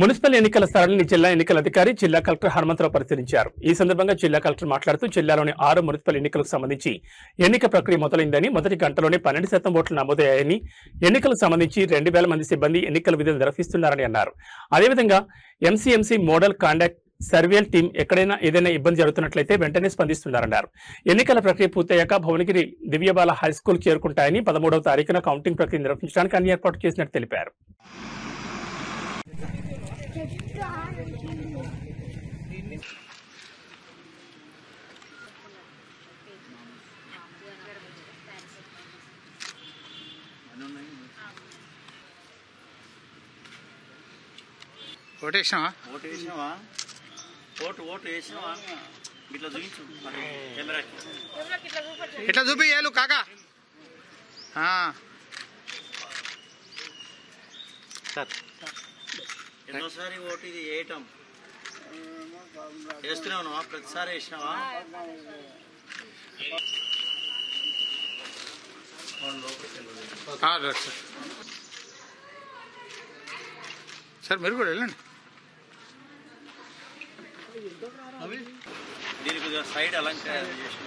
Municipal ఎన్నికల స్థలాన్ని జిల్లా ఎన్నికల అధికారి జిల్లా కలెక్టర్ హనుమంతరావు పరిశీలించారు. ఈ సందర్భంగా జిల్లా కలెక్టర్ మాట్లాడుతూ జిల్లాలోని ఆరు మున్సిపల్ ఎన్నికలకు సంబంధించి ఎన్నిక ప్రక్రియ మొదలైందని మొదటి గంటలోనే పన్నెండు శాతం ఓట్లు నమోదయ్యాయని ఎన్నికలకు సంబంధించి రెండు వేల మంది సిబ్బంది ఎన్నికల విధులు నిర్వహిస్తున్నారని అన్నారు. అదేవిధంగా M C M C model conduct surveillance team ఎక్కడైనా ఏదైనా ఇబ్బంది జరుగుతున్నట్లయితే వెంటనే స్పందిస్తున్నారన్నారు. ఎన్నికల ప్రక్రియ పూర్తయ్యాక భువనగిరి దివ్యబాల హైస్కూల్ చేరుకుంటాయని పదమూడవ తారీఖున కౌంటింగ్ ప్రక్రియ నిర్వహించడానికి అన్ని ఏర్పాటు చేసినట్టు తెలిపారు. ఓటేసినావా ఓటు వేసినావా ఓటు ఓటు వేసినావా ఇట్లా చూపించు మరి కెమెరాకి ఇట్లా చూపియాలు కాకా ఆ, ఎన్నోసారి ఓటు ఇది వేయటం. వేస్తూనే ఉన్నావా ప్రతిసారి వేసినావా? సార్. సార్ మీరు కూడా వెళ్ళండి. దీనికి సైడ్ అలంకారం చేసి.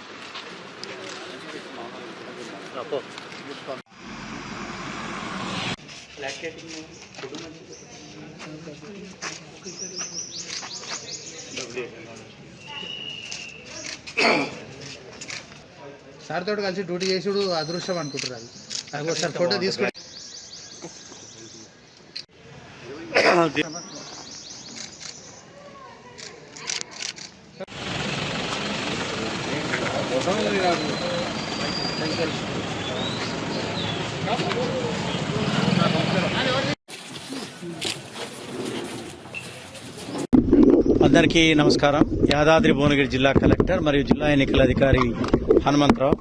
సార్ తోటి కలిసి డ్యూటీ చేసుడు అదృష్టం అనుకుంటారు అది. అది ఒకసారి ఫోటో తీసుకుని అందరికీ నమస్కారం. యాదాద్రి భువనగిరి జిల్లా కలెక్టర్ మరియు జిల్లా ఎన్నికల అధికారి హనుమంతరావు.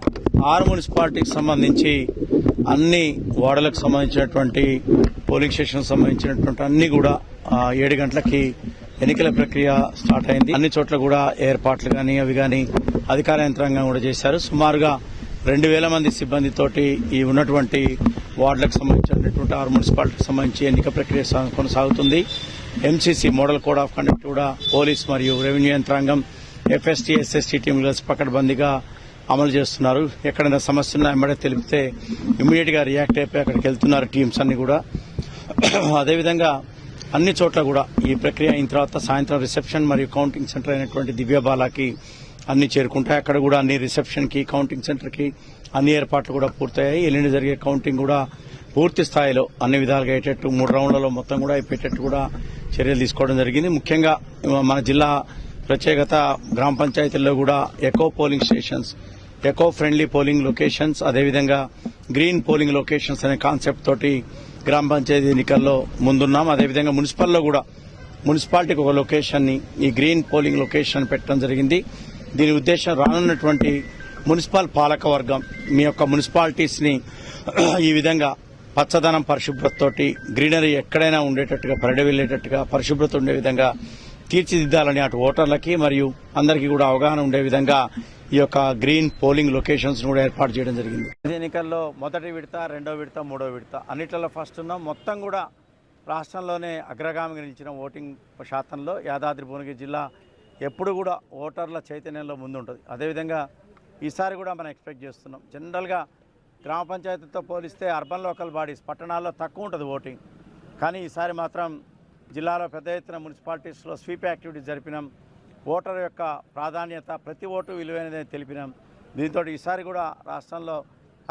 ఆరు మున్సిపాలిటీకి సంబంధించి అన్ని వార్డులకు సంబంధించినటువంటి పోలింగ్ స్టేషన్ సంబంధించినటువంటి అన్ని కూడా ఏడు గంటలకి ఎన్నికల ప్రక్రియ స్టార్ట్ అయింది. అన్ని చోట్ల కూడా ఏర్పాట్లు కానీ అవి కానీ అధికార యంత్రాంగం కూడా చేశారు. సుమారుగా రెండు వేల మంది సిబ్బందితోటి ఈ ఉన్నటువంటి వార్డులకు సంబంధించినటువంటి ఆరు మున్సిపాలిటీకి సంబంధించి ఎన్నిక ప్రక్రియ కొనసాగుతుంది. M C C model code of conduct కూడా పోలీస్ మరియు రెవెన్యూ యంత్రాంగం F S T S S T టీంలు కలిసి పకడ్బందీగా అమలు చేస్తున్నారు. ఎక్కడైనా సమస్య ఉన్నా తెలిపితే ఇమ్మీడియట్గా రియాక్ట్ అయిపోయి అక్కడికి వెళ్తున్నారు టీమ్స్ అన్ని కూడా. అదేవిధంగా అన్ని చోట్ల కూడా ఈ ప్రక్రియ అయిన తర్వాత సాయంత్రం రిసెప్షన్ మరియు కౌంటింగ్ సెంటర్ అయినటువంటి దివ్యబాలాకి అన్ని చేరుకుంటాయి. అక్కడ కూడా అన్ని రిసెప్షన్కి కౌంటింగ్ సెంటర్కి అన్ని ఏర్పాట్లు కూడా పూర్తయ్యాయి. ఎల్లుండి జరిగే కౌంటింగ్ కూడా పూర్తి స్థాయిలో అన్ని విధాలుగా అయ్యేటట్టు మూడు రౌండ్లలో మొత్తం కూడా అయిపోయేటట్టు కూడా చర్యలు తీసుకోవడం జరిగింది. ముఖ్యంగా మన జిల్లా ప్రత్యేకత గ్రామ పంచాయతీల్లో కూడా eco polling stations eco friendly polling locations అదేవిధంగా గ్రీన్ పోలింగ్ లొకేషన్స్ అనే కాన్సెప్ట్ తోటి గ్రామ పంచాయతీ ఎన్నికల్లో ముందున్నాం. అదేవిధంగా మున్సిపల్లో కూడా మున్సిపాలిటీకి ఒక లొకేషన్ని ఈ గ్రీన్ పోలింగ్ లొకేషన్ పెట్టడం జరిగింది. దీని ఉద్దేశం రానున్నటువంటి మున్సిపల్ పాలకవర్గం మీ యొక్క మున్సిపాలిటీస్ని ఈ విధంగా పచ్చదనం పరిశుభ్రతతోటి గ్రీనరీ ఎక్కడైనా ఉండేటట్టుగా పరిడి వెళ్ళేటట్టుగా పరిశుభ్రత ఉండే విధంగా తీర్చిదిద్దాలని అటు ఓటర్లకి మరియు అందరికీ కూడా అవగాహన ఉండే విధంగా ఈ యొక్క గ్రీన్ పోలింగ్ లొకేషన్స్ కూడా ఏర్పాటు చేయడం జరిగింది. ఎన్నికల్లో మొదటి విడత రెండో విడత మూడో విడత అన్నిట్లలో ఫస్ట్ ఉన్నాం. మొత్తం కూడా రాష్ట్రంలోనే అగ్రగామిగా నిలిచిన ఓటింగ్ శాతంలో యాదాద్రి భువనగిరి జిల్లా ఎప్పుడు కూడా ఓటర్ల చైతన్యంలో ముందుంటుంది. అదేవిధంగా ఈసారి కూడా మనం ఎక్స్పెక్ట్ చేస్తున్నాం. జనరల్గా గ్రామ పంచాయతీతో పోలిస్తే అర్బన్ లోకల్ బాడీస్ పట్టణాల్లో తక్కువ ఉంటుంది ఓటింగ్. కానీ ఈసారి మాత్రం జిల్లాలో పెద్ద ఎత్తున మున్సిపాలిటీస్లో స్వీప్ యాక్టివిటీ జరిపినాం. ఓటర్ యొక్క ప్రాధాన్యత ప్రతి ఓటు విలువైనదని తెలిపినాం. దీంతో ఈసారి కూడా రాష్ట్రంలో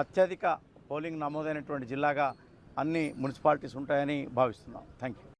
అత్యధిక పోలింగ్ నమోదైనటువంటి జిల్లాగా అన్ని మున్సిపాలిటీస్ ఉంటాయని భావిస్తున్నాం. Thank you